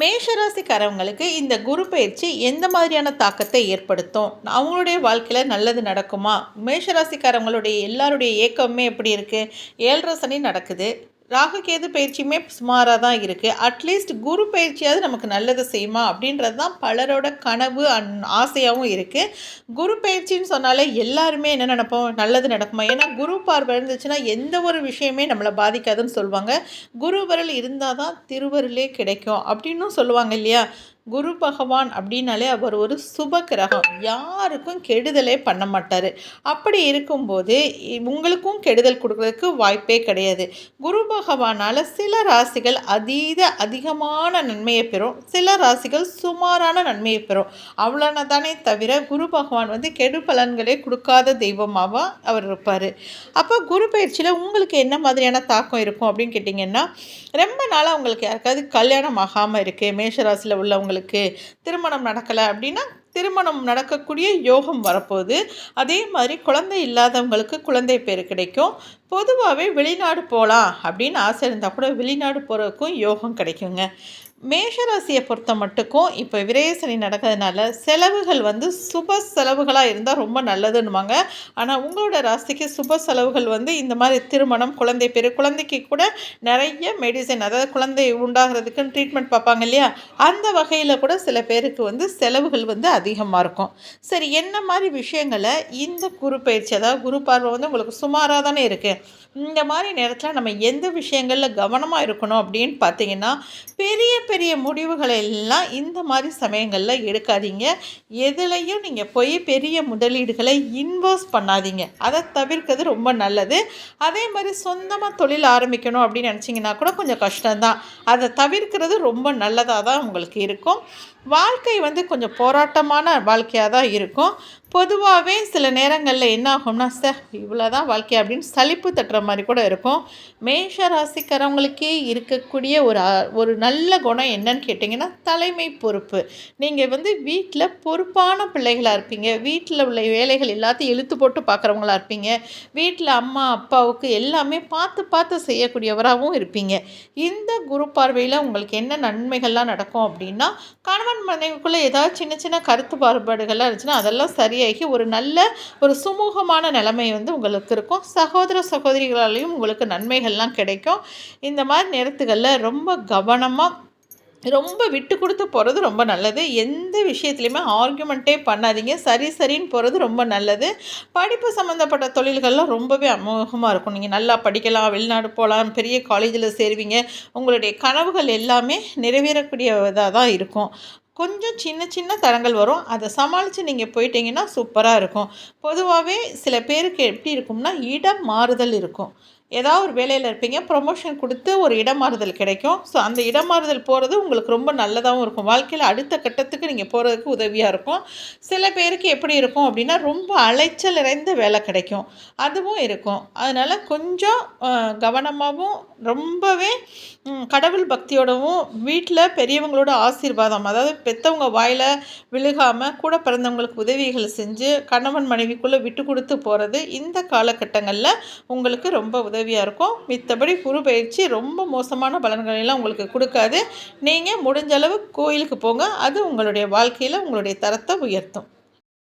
மேஷராசிக்காரவங்களுக்கு இந்த குரு பயிற்சி எந்த மாதிரியான தாக்கத்தை ஏற்படுத்தும்? அவங்களுடைய வாழ்க்கையில் நல்லது நடக்குமா? மேஷராசிக்காரவங்களுடைய எல்லாருடைய ஏக்கமே எப்படி இருக்குது ஏழரை சனி நடக்குது. ராகு கேது பயிற்சியுமே சுமாராக தான் இருக்குது அட்லீஸ்ட் குரு பயிற்சியாவது நமக்கு நல்லது செய்யுமா? அப்படின்றது தான் பலரோட கனவு அன் ஆசையாகவும் இருக்குது குரு பயிற்சின்னு சொன்னாலே எல்லாருமே என்ன நினைப்போம்? நல்லது நடக்குமா? ஏன்னா குரு பார்வை இருந்துச்சுன்னா எந்த ஒரு விஷயமே நம்மளை பாதிக்காதுன்னு சொல்லுவாங்க குருவரல் இருந்தால் தான் திருவருளே கிடைக்கும். அப்படின்னும் சொல்லுவாங்க இல்லையா? குரு பகவான் அப்படின்னாலே அவர் ஒரு சுப கிரகம் யாருக்கும் கெடுதலே பண்ண மாட்டார். அப்படி இருக்கும்போது உங்களுக்கும் கெடுதல் கொடுக்கறதுக்கு வாய்ப்பே கிடையாது. குரு பகவானால் சில ராசிகள் அதீத அதிகமான நன்மையை பெறும். சில ராசிகள் சுமாரான நன்மையை பெறும். அவ்வளோனா தானே தவிர குரு பகவான் வந்து கெடு பலன்களே கொடுக்காத தெய்வமாக அவர் இருப்பார். அப்போ குரு பயிற்சியில் உங்களுக்கு என்ன மாதிரியான தாக்கம் இருக்கும் அப்படின்னு கேட்டிங்கன்னா ரொம்ப நாளாக உங்களுக்கு யாருக்காவது கல்யாணம் ஆகாமல் இருக்குது மேஷராசியில் உள்ளவங்க உங்களுக்கு திருமணம் நடக்கலை அப்படின்னா திருமணம் நடக்கக்கூடிய யோகம் வரப்போகுது. அதே மாதிரி குழந்தை இல்லாதவங்களுக்கு குழந்தை பேர் கிடைக்கும். பொதுவாகவே வெளிநாடு போகலாம் அப்படின்னு ஆசை இருந்தால் கூட வெளிநாடு போகிறதுக்கும் யோகம் கிடைக்குங்க. மேஷராசியை பொறுத்த மட்டுக்கும் இப்போ விரயசனி நடக்கிறதுனால செலவுகள் வந்து சுப செலவுகளாக இருந்தால் ரொம்ப நல்லதுன்னுவாங்க. ஆனால் உங்களோட ராசிக்கு சுப செலவுகள் வந்து இந்த மாதிரி திருமணம் குழந்தை பேர் குழந்தைக்கு கூட நிறைய மெடிசன் அதாவது குழந்தை உண்டாகிறதுக்குன்னு ட்ரீட்மெண்ட் பார்ப்பாங்க இல்லையா? அந்த வகையில் கூட சில பேருக்கு வந்து செலவுகள் வந்து அதிகமாக இருக்கும். சரி என்ன மாதிரி விஷயங்களை இந்த குரு பயிற்சி அதாவது குரு பார்வை வந்து உங்களுக்கு சுமாராக தானே இருக்குது இந்த மாதிரி நேரத்தில் நம்ம எந்த விஷயங்களில் கவனமாக இருக்கணும் அப்படின்னு பார்த்தீங்கன்னா பெரிய பெரிய முடிவுகளை எல்லாம் இந்த மாதிரி சமயங்களில் எடுக்காதீங்க. எதுலேயும் நீங்கள் போய் பெரிய முதலீடுகளை இன்வெஸ்ட் பண்ணாதீங்க. அதை தவிர்க்கிறது ரொம்ப நல்லது. அதே மாதிரி சொந்தமாக தொழில் ஆரம்பிக்கணும் அப்படின்னு நினச்சிங்கன்னா கூட கொஞ்சம் கஷ்டம்தான். அதை தவிர்க்கிறது ரொம்ப நல்லதாக தான் உங்களுக்கு இருக்கும். வாழ்க்கை வந்து கொஞ்சம் போராட்டமான வாழ்க்கையாக தான் இருக்கும். பொதுவாகவே சில நேரங்களில் என்ன ஆகும்னா சார் இவ்வளோ தான் வாழ்க்கை அப்படின்னு சலிப்பு தட்டுற மாதிரி கூட இருக்கும். மேஷ ராசிக்காரவங்களுக்கே இருக்கக்கூடிய ஒரு ஒரு நல்ல குணம் என்னன்னு கேட்டிங்கன்னா தலைமை பொறுப்பு. நீங்கள் வந்து வீட்டில் பொறுப்பான பிள்ளைகளாக இருப்பீங்க. வீட்டில் உள்ள வேலைகள் எல்லாத்தையும் இழுத்து போட்டு பார்க்குறவங்களா இருப்பீங்க. வீட்டில் அம்மா அப்பாவுக்கு எல்லாமே பார்த்து பார்த்து செய்யக்கூடியவராகவும் இருப்பீங்க. இந்த குரு பார்வையில் உங்களுக்கு என்ன நன்மைகள்லாம் நடக்கும் அப்படின்னா கணவன் மனைவிக்குள்ளே ஏதாவது சின்ன சின்ன கருத்து பாகுபாடுகள்லாம் இருந்துச்சுன்னா அதெல்லாம் சரியாக சரியாகி ஒரு நல்ல ஒரு சுமூகமான நிலைமை வந்து உங்களுக்கு இருக்கும். சகோதர சகோதரிகளாலையும் உங்களுக்கு நன்மைகள்லாம் கிடைக்கும். இந்த மாதிரி நேரத்துகளில் ரொம்ப கவனமாக ரொம்ப விட்டு கொடுத்து போகிறது ரொம்ப நல்லது. எந்த விஷயத்துலையுமே ஆர்குமெண்ட்டே பண்ணாதீங்க. சரி சரின்னு போகிறது ரொம்ப நல்லது. படிப்பு சம்மந்தப்பட்ட தொழில்கள்லாம் ரொம்பவே அமோகமாக இருக்கும். நீங்கள் நல்லா படிக்கலாம் வெளிநாடு போகலாம் பெரிய காலேஜில் சேருவீங்க. உங்களுடைய கனவுகள் எல்லாமே நிறைவேறக்கூடிய இதாக தான் இருக்கும். கொஞ்சம் சின்ன சின்ன தரங்கள் வரும். அதை சமாளித்து நீங்கள் போயிட்டீங்கன்னா சூப்பராக இருக்கும். பொதுவாகவே சில பேருக்கு எப்படி இருக்கும்னா இடம் மாறுதல் இருக்கும். ஏதாவது ஒரு வேலையில் இருப்பீங்க ப்ரொமோஷன் கொடுத்து ஒரு இடமாறுதல் கிடைக்கும். ஸோ அந்த இடமாறுதல் போகிறது உங்களுக்கு ரொம்ப நல்லதாகவும் இருக்கும். வாழ்க்கையில் அடுத்த கட்டத்துக்கு நீங்கள் போகிறதுக்கு உதவியாக இருக்கும். சில பேருக்கு எப்படி இருக்கும் அப்படின்னா ரொம்ப அலைச்சல் நிறைந்த வேலை கிடைக்கும். அதுவும் இருக்கும். அதனால் கொஞ்சம் கவனமாகவும் ரொம்பவே கடவுள் பக்தியோடவும் வீட்டில் பெரியவங்களோட ஆசீர்வாதம் அதாவது பெற்றவங்க வாயில் விழுகாமல் கூட பிறந்தவங்களுக்கு உதவிகள் செஞ்சு கணவன் மனைவிக்குள்ளே விட்டு கொடுத்து போகிறது இந்த காலகட்டங்களில் உங்களுக்கு ரொம்ப உதவி உதவியாக இருக்கும். மித்தபடி குரு பயிற்சி ரொம்ப மோசமான பலன்களெல்லாம் உங்களுக்கு கொடுக்காது. நீங்கள் முடிஞ்ச அளவு கோயிலுக்கு போங்க. அது உங்களுடைய வாழ்க்கையில் உங்களுடைய தரத்தை உயர்த்தும்.